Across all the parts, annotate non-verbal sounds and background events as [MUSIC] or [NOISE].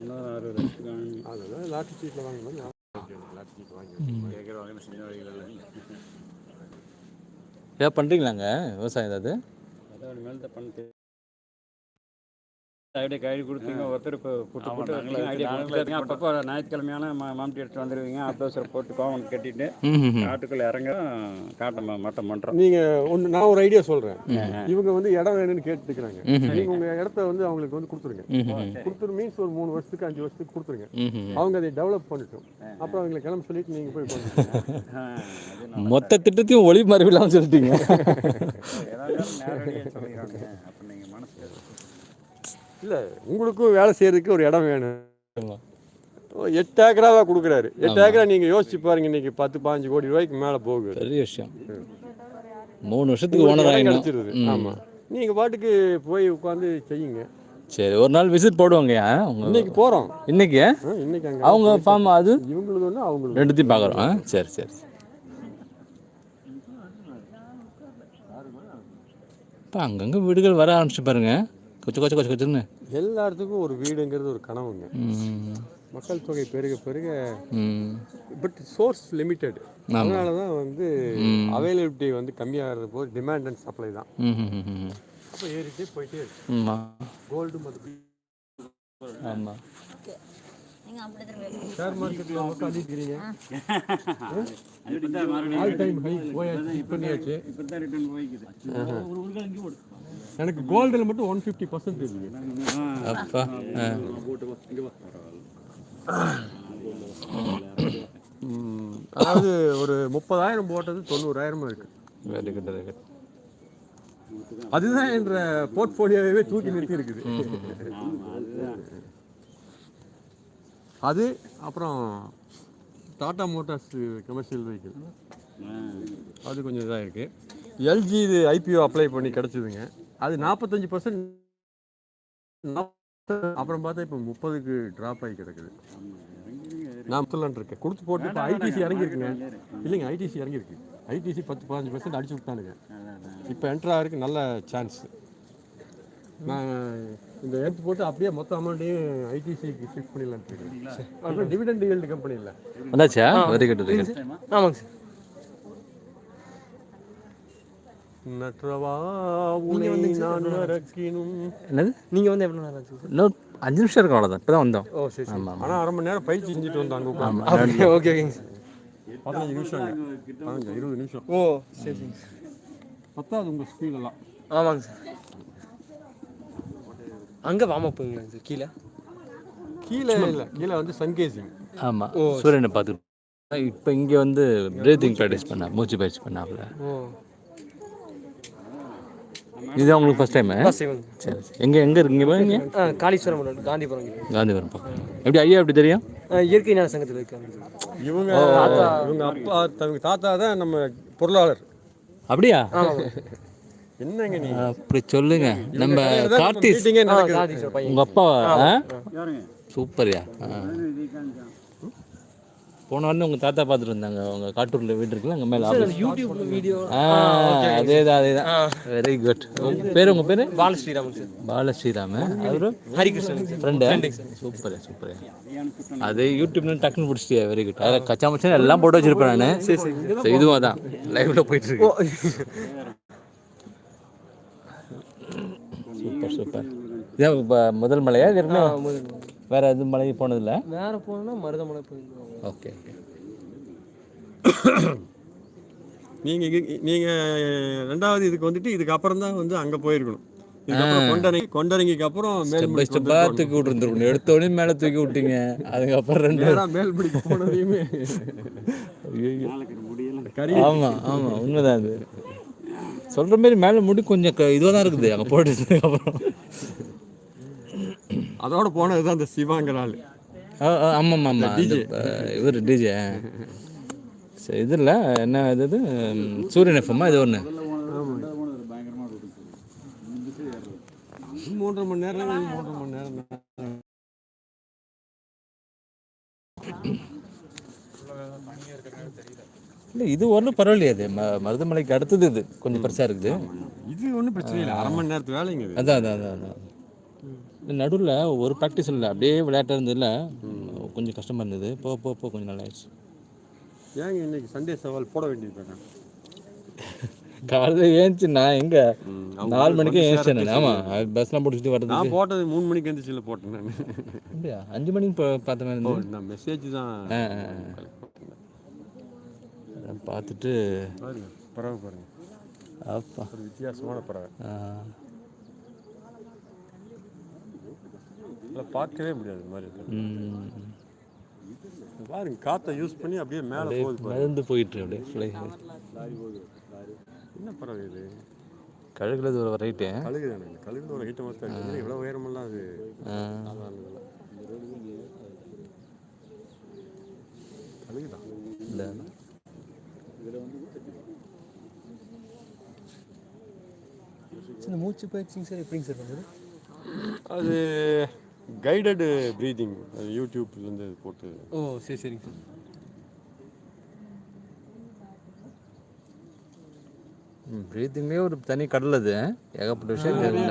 அதெல்லாம் லாட்டரி சீட்டில் வாங்கணும் லாட்டரி சீட் வாங்கி வாங்கின ஏதாவது பண்ணுறீங்களாங்க? விவசாயம் ஏதாவது? ஐடியா கைடு கொடுத்தீங்க ஒருத்தர் இப்போ புட்டு புட்டு ஐடியா கொடுத்துருங்க அப்பப்போ ஞாயிற்றுக்கிழமையான மா மாமட்டி எடுத்து வந்துடுவீங்க ஆப்டோசர் போட்டு கோவன் கட்டிட்டு காட்டுக்குள்ளே இறங்க காட்டை மட்டம் பண்ணுறோம் நீங்கள் ஒன்று நான் ஒரு ஐடியா சொல்கிறேன் இவங்க வந்து இடம் வேணும்னு கேட்டுக்கிறாங்க. நீங்கள் உங்கள் இடத்த வந்து அவங்களுக்கு வந்து கொடுத்துருங்க. கொடுத்துரு மீன்ஸ் ஒரு மூணு வருஷத்துக்கு அஞ்சு வருஷத்துக்கு கொடுத்துருங்க. அவங்க அதை டெவலப் பண்ணிட்டோம். அப்புறம் அவங்களை கிளம்ப சொல்லிட்டு நீங்கள் போய். [LAUGHS] மொத்த திட்டத்தையும் ஒளி மறைவில்லாமல் சொல்லிட்டீங்க. ஏதாவது நேரடியாக சொல்லிடுறாங்க அப்போ நீங்கள் மனசு இல்லை உங்களுக்கும் வேலை செய்யறதுக்கு ஒரு இடம் வேணும். எட்டு ஏக்கராவா கொடுக்குறாரு. எட்டு ஏக்கரா நீங்கள் யோசிச்சு பாருங்க இன்னைக்கு பத்து பாஞ்சு கோடி ரூபாய்க்கு மேலே போகுது. பெரிய விஷயம். மூணு வருஷத்துக்கு ஓனர் இடம் ஆகிடும் கிடைச்சிருது. ஆமாம் நீங்கள் பாட்டுக்கு போய் உட்காந்து செய்யுங்க. சரி ஒரு நாள் விசிட் போடுவாங்கய்யா உங்க இன்னைக்கு போகிறோம் இன்னைக்கு? இன்னைக்கு அவங்க ஃபார்ம் அது? இவங்களுக்கு ஒன்று அவங்களுக்கு ரெண்டுத்தையும் பார்க்குறோம் சரி சரி. இப்போ அங்கங்கே வீடுகள் வர ஆரம்பிச்சு பாருங்க. கொச்சு கொச்சு கொச்சு கொச்சுன்னு எல்லா இடத்துக்கும் ஒரு வீடுங்கிறது ஒரு கனவுங்க. மக்கள் தொகை பெருக பெருக பட் சோர்ஸ் லிமிட்டெட். அதனால தான் வந்து அவைலபிலிட்டி வந்து கம்மியாகிறது போது டிமாண்ட் அண்ட் சப்ளை தான். அப்போ ஏறிட்டே போயிட்டே இருக்கு. ஆமாம் கோல்டு மதிப்பு. ஆமாம் நீங்க அப்படி திரும்ப ஷேர் மார்க்கெட்டில் தான் மறுபடியும் ஆல் டைம் ஹை போயாச்சு இப்போ தான் ரிட்டர்ன் போய்க்குது. எனக்கு கோல்டில் மட்டும் ஒன் ஃபிஃப்டி பர்சன்ட் இருக்குங்க அப்பா அதாவது ஒரு முப்பதாயிரம் போட்டது தொண்ணூறாயிரமா இருக்கு. வெரி குட் வெரி குட் அதுதான் என்ற போர்ட்ஃபோலியோவே தூக்கி நிறுத்தி இருக்குது. அது அப்புறம் டாடா மோட்டார்ஸ் கமர்ஷியல் வெஹிக்கிள் அது கொஞ்சம் இதாக இருக்கு எல்ஜி இது ஐபிஓ அப்ளை பண்ணி கிடச்சிதுங்க. அது நாற்பத்தஞ்சு பர்சன்ட் அப்புறம் பார்த்தா இப்போ முப்பதுக்கு ட்ராப் ஆகி கிடக்குது. நான் முத்தலான் இருக்கேன். கொடுத்து போட்டு இப்போ ஐடிசி இறங்கியிருக்குங்க இல்லைங்க ஐடிசி இறங்கியிருக்கு. ஐடிசி பத்து பதினஞ்சு பர்சன்ட் அடிச்சு விட்டானுங்க. இப்போ என்ட்ரா இருக்கு நல்ல சான்ஸ் நான் இந்த எடுத்து போட்டு அப்படியே மொத்த அமௌண்ட்டையும் ஐடிசிக்கு ஷிஃப்ட் பண்ணிடலான்னு இருக்கேன். அப்புறம் டிவிடெண்ட் ஈல்டு கம்பெனி இல்லை வந்தாச்சா வெரி குட் வெரி குட் ஆமாங்க சார். என்னது? நீங்கள் வந்து எவ்வளோ நேரம் இன்னும் அஞ்சு நிமிஷம் இருக்கும் அவ்வளோதான் இப்போ தான் வந்தோம். ஓ சரி சரி. ஆனால் அரை மணி நேரம் பயிற்சி செஞ்சுட்டு வந்தாங்க உட்காந்து அப்படியே ஓகே ஓகேங்க. சார் பதினஞ்சு நிமிஷம் பதினஞ்சு இருபது நிமிஷம். ஓ சரி சரிங்க சார் பத்தாது உங்கள் ஸ்பீடெல்லாம் ஆமாங்க சார். அங்கே வார்ம் அப்புங்களா சார்? கீழே? கீழே இல்லை. கீழே வந்து சன்கேசிங் ஆமாம் சூரியனை பார்த்துட்டு. இப்போ இங்கே வந்து பிரீத்திங் ப்ராக்டிஸ் பண்ண மூச்சு பயிற்சி பண்ணாப்புல. ஓ. இதுதான் உங்களுக்கு ஃபஸ்ட் டைமு ஃபஸ்ட் டைம் சரி எங்கே எங்கே இருக்கீங்க பாருங்க. ஆ காளீஸ்வரம் காந்திபுரம். காந்திபுரம் எப்படி ஐயா எப்படி தெரியும்? இயற்கை ஞான சங்கத்தில் இருக்காங்க இவங்க இவங்க அப்பா இவங்க தாத்தா தான் நம்ம பொருளாளர். அப்படியா? என்னங்க நீ? அப்படி சொல்லுங்க. நம்ம கார்த்திக் உங்கள் அப்பா சூப்பர்யா. போன வாரம் உங்கள் தாத்தா பார்த்துட்டு வந்தாங்க. உங்கள் காட்டூரில் வீடு இருக்குல்ல அங்கே மேலே யூடியூப் வீடியோ அதே தான் அதே தான் வெரி குட் உங்கள் பேர் உங்கள் பேர்? பால ஸ்ரீராமன் சார். பாலஸ்ரீராம. அவரு? Harikrishnan friend super super. அது யூடியூப்னு டக்குன்னு பிடிச்சிட்டியா? வெரி குட் அதில் கச்சா மச்சான் எல்லாம் போட்டு வச்சிருப்பேன் நான். இதுவும் அதான். லைவ்ல போயிட்டு இருக்கு. Super super. இதான் முதல் மலையா? இது வேற எதுவும் மலைக்கு போனதில்ல? வேற போனோம்னா மருதமலை போயிருந்தோம். ஓகே ஓகே நீங்க இங்க- நீங்க ரெண்டாவது இதுக்கு வந்துட்டு இதுக்கு அப்புறம் தான் வந்து அங்க போயிருக்கணும். கொண்டரங்கி கொண்டரங்கிக்கு அப்புறம் மேல்மடி ஸ்டெப்பாக தூக்கி விட்டுருந்துருக்கணும். எடுத்த உடனே மேலே தூக்கி விட்டீங்க. அதுக்கப்புறம் ரெண்டு நேரா மேல்மடிக்கு போனதையுமே? ஆமாம் ஆமாம் உண்மைதான் அது. சொல்கிற மாதிரி மேலே முடி கொஞ்சம் இதுவாக தான் இருக்குது. அங்கே போட்டதுக்கப்புறம் அதோட போனது தான் இந்த சிவாங்கிற ஆள். ஆமாம் ஆமாம். இவர் டிஜே சரி இது இல்லை. என்ன இது இது? சூரியன் எஃப்எம்மா இது ஒன்று மூன்றரை மணி நேரம் மூன்றரை மணி நேரம். இல்லை இது ஒன்றும் பரவாயில்லையே. அது ம மருதமலைக்கு அடுத்தது இது. கொஞ்சம் பெருசாக இருக்குது. இது ஒன்றும் பிரச்சனை இல்லை. அரை மணி நேரத்து வேலைங்க அதான் அதான் அதான் அதான். நடுவில் ஒரு ப்ராக்டிஸ் இல்லை அப்படியே விளையாட்டாக இருந்ததில்ல கொஞ்சம் கஷ்டமாக இருந்தது. போக போக போக கொஞ்சம் நல்லா ஆயிடுச்சு ஏங்க இன்னைக்கு சண்டே சவால் போட வேண்டியது காலையில் ஏஞ்சி நான் எங்கே? நாலு மணிக்கே சேர ஆமாம் பஸ்லாம் போட்டு வர்றதுக்கு. நான் போட்டது மூணு மணிக்கு எந்திரிச்சில போட்டேன் நான். அப்படியா? அஞ்சு மணிக்கு பா- பார்த்த மாதிரி இருந்தது? நான் மெசேஜ் தான் பார்த்துட்டு பறவை பாருங்க. அப்பா. வித்தியாசமான பறவை. ஆ. அதை பார்க்கவே முடியாது மாதிரி இருக்கு. ம். பாருங்க காற்றை யூஸ் பண்ணி அப்படியே மேலே போகுது மிதந்து போயிட்டு அப்படியே ஃப்ளை என்ன பறவை இது கழுகுல ஒரு ரைட்டு கழுகு தானே கழுகுல ஒரு தான் இருக்குது இவ்வளோ உயரமெல்லாம் அது. கழுகு தான் இந்த மூச்சு பயிற்சிங்க சார் எப்படிங்க சார் பண்ணுறது அது கைடடு ப்ரீதிங் அது யூடியூப்லேருந்து போட்டு. ஓ சரி சரிங்க சார். ப்ரீத்திங்லேயே ஒரு தனி கடல் அது. ஏகப்பட்ட விஷயம் தெரியல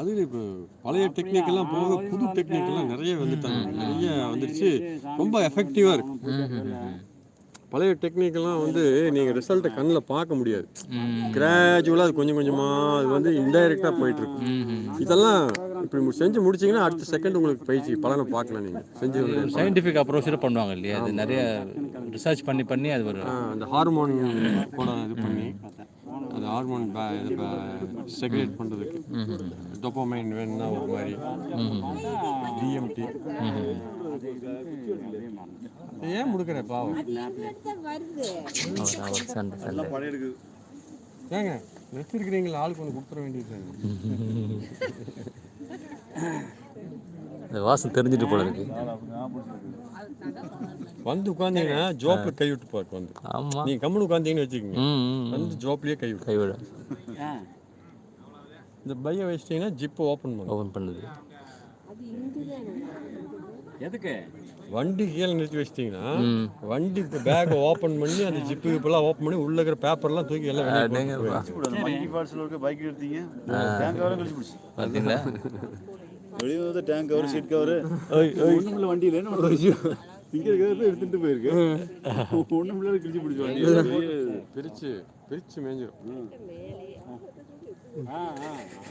அது இப்போ பழைய டெக்னிக் எல்லாம் போக புது டெக்னிக் எல்லாம் நிறைய வந்துட்டாங்க. நிறைய வந்துருச்சு. ரொம்ப எஃபெக்டிவாக இருக்கு. பழைய டெக்னிக் எல்லாம் வந்து நீங்கள் ரிசல்ட்டை கண்ணில் பார்க்க முடியாது. கிராஜுவலாக அது கொஞ்சம் கொஞ்சமாக அது வந்து இன்டைரக்டாக போயிட்டு இருக்கு இதெல்லாம் இப்படி செஞ்சு முடிச்சீங்கன்னா அடுத்த செகண்ட் உங்களுக்கு பயிற்சி பலனை பார்க்கலாம் நீங்கள் செஞ்சு சயின்டிஃபிக் அப்ரோச்சில் பண்ணுவாங்க இல்லையா? அது நிறைய ரிசர்ச் பண்ணி பண்ணி அது ஒரு அந்த ஹார்மோன் கூட இது பண்ணி அந்த ஹார்மோன் செக்ரேட் பண்ணுறதுக்கு டொப்போமைன் வேணும்னா ஒரு மாதிரி. டிஎம்டி ஏன் முடுக்கிற பாவம் ஏங்க வச்சிருக்கிறீங்களா ஆளுக்கு ஒன்று கொடுத்துட வேண்டியது இந்த வாசம் தெரிஞ்சுட்டு போல இருக்கு வந்து உட்காந்தீங்கன்னா ஜோப்பில் கை விட்டு பாரு வந்து ஆமாம் நீங்கள் கம்முன்னு உட்காந்தீங்கன்னு வச்சுக்கோங்க. வந்து ஜோப்லேயே கை விட்டு கைவிட இந்த பையை வச்சிட்டிங்கன்னா ஜிப்பை ஓப்பன் பண்ணும். ஓப்பன் பண்ணுது. எதுக்கு? வண்டி கீழே நிறுத்தி வச்சிட்டிங்கன்னா வண்டி பேக்கை ஓப்பன் பண்ணி அந்த ஜிப்பு இப்பெல்லாம் ஓப்பன் பண்ணி உள்ள இருக்கிற பேப்பர்லாம் தூக்கி எல்லாம். மங்கி ஃபால்ஸில் இருக்க பைக் எடுத்தீங்க. டேங்க் கவரும் கழிச்சு போச்சு பார்த்தீங்களா வெளியே வந்து டேங்க் கவர் சீட் கவர் ஒன்றும் வண்டியில் என்ன பண்ணுறது இங்கே இருக்கிறத எடுத்துட்டு போயிருக்கு. ஒன்றும் இல்லை கிழிச்சு பிடிச்சி வண்டி. பிரிச்சு பிரிச்சு மேஞ்சிரும்.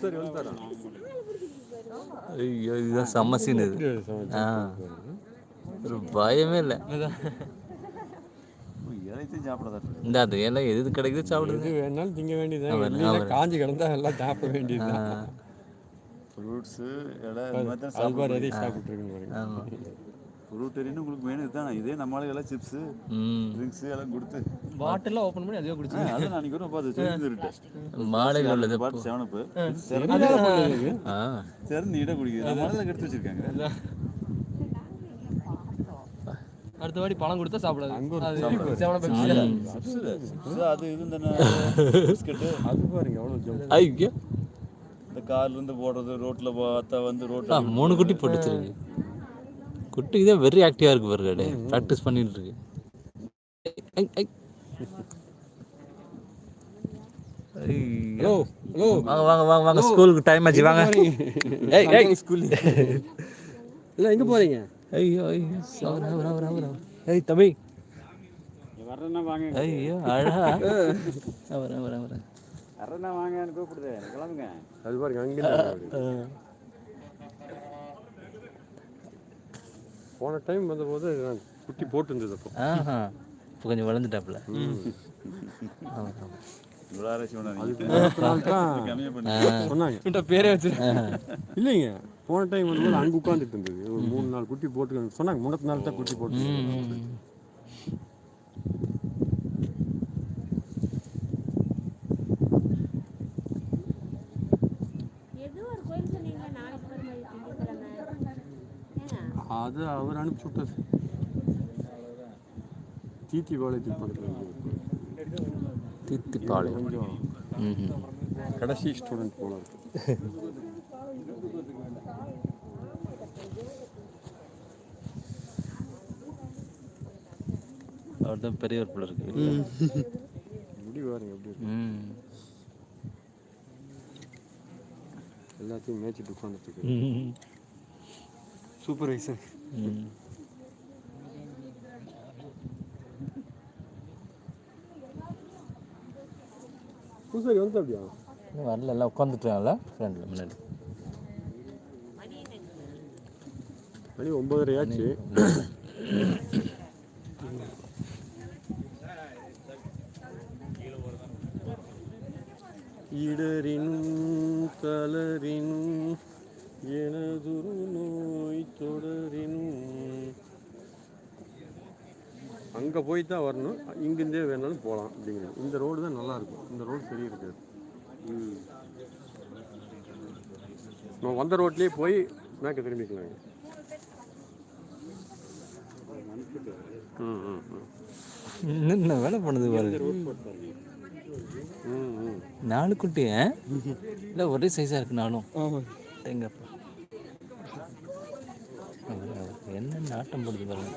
சரி வந்துட்டாரா ஐயோ இதுதான் செம்ம சீன் இது ஆ ஒரு பயமே இல்லை இந்த அது எல்லாம் எது கிடைக்குது சாப்பிடுது வேணாலும் திங்க ஆமாம். காஞ்சி கிடந்தா எல்லாம் சாப்பிட வேண்டியதுதான் ஃப்ரூட்ஸு இலை இந்த மாதிரி தெரியும் உங்களுக்கு மெயின் இதுதான் இதே நம்மளுக்கு எல்லாம் சிப்ஸு ம். ட்ரிங்க்ஸு எல்லாம் கொடுத்து. பாட்டிலாம் ஓப்பன் பண்ணி அதுவே குடிச்சு. அதான் நான் அன்றைக்கி வரும் பார்த்து சொல்லி மாலையில் உள்ளது பார்த்து செவனப்பு ஆ திறந்து நீட்டாக குடிக்குது நம்ம எடுத்து வச்சிருக்காங்க. அடுத்த வாட்டி பழம் கொடுத்தா சாப்பிடாது. அங்க ஒரு அது சாப்பிடாது. செவன பெப்சி சிப்ஸு அது இது இந்த அது பாருங்க எவ்வளோ ஐயோ. இந்த கார்லேருந்து போடுறது ரோட்டில் பார்த்தா வந்து ஆ ரோட்டில் மூணு குட்டி போட்டு குட்டிக்கு தான் வெரி ஆக்டிவாக இருக்கு பாருங்க ப்ராக்டிஸ் பண்ணிட்டு இருக்கு. வாங்க வாங்க வாங்க வாங்க. ஸ்கூலுக்கு டைம் ஆச்சு வாங்க. [LAUGHS] ஏய் ஏய். ஸ்கூல் இல்லை எங்கே போகிறீங்க ஐயோ ஐயோ. அவர் அவர் அவர் அவர். ஏய் தம்பி. வர்றேன்னா வாங்க. ஐயோ அழகா அவர் அவர் அவர் வர்றேன்னா வாங்கன்னு கூப்பிடுது? கிளம்புங்க. அது பாருங்க அங்கே போன டைம் வந்தபோது நான் குட்டி போட்டுருந்தது அப்போ. ஆஹா. இப்போ கொஞ்சம் வளர்ந்துட்டாப்புல. [LAUGHS] சொன்னாங்க. பேரே வச்சு இல்லைங்க. போன டைம் வந்து அங்கே உட்காந்துட்டு இருந்தது. ஒரு மூணு நாள் குட்டி போட்டு சொன்னாங்க. முன்னத்து நாள் தான் குட்டி போட்டு ம். ஏதோ ஒரு கோயில் சொன்னீங்க நாளைக்கு ஒரு மாதிரி திங்கட்கிழமை ஏங்க அது அவர் அனுப்பிச்சு விட்டது தீத்தி பாளையத்துக்கு பக்கத்தில் இருக்கு. தித்திப்பாளையம் கடைசி ஸ்டூடெண்ட் போல இருக்கு. அவர் தான் பெரியவர் போல இருக்கு. முடி பாருங்க எப்படி இருக்கு. ம். எல்லாத்தையும் மேய்ச்சிட்டு உட்காந்துட்டு ம் சூப்பர்வைசர் பூசாரி வந்து அப்படியா இன்னும் வரல எல்லாம் உட்காந்துட்டாங்கல்ல ஃப்ரெண்டில் முன்னாடி. மணி ஒன்பதரை ஆச்சு. இடரினும் கலரினும் எனதுரு நோய் தொடரினும் அங்கே போய் தான் வரணும். இங்கிருந்தே வேணாலும் போகலாம் அப்படிங்கிறது இந்த ரோடு தான் நல்லா இருக்கும். இந்த ரோடு சரி இருக்காது. நம்ம வந்த ரோட்லேயே போய் மேக்க திரும்பிக்கலாங்க. ம் ம் என்ன வேலை பண்ணுது பாருங்க. நாலு குட்டி ஆ? இல்லை ஒரே சைஸாக இருக்கு நானும் ஆமாம் எங்கப்பா என்ன நாட்டம் போடுது பாருங்க.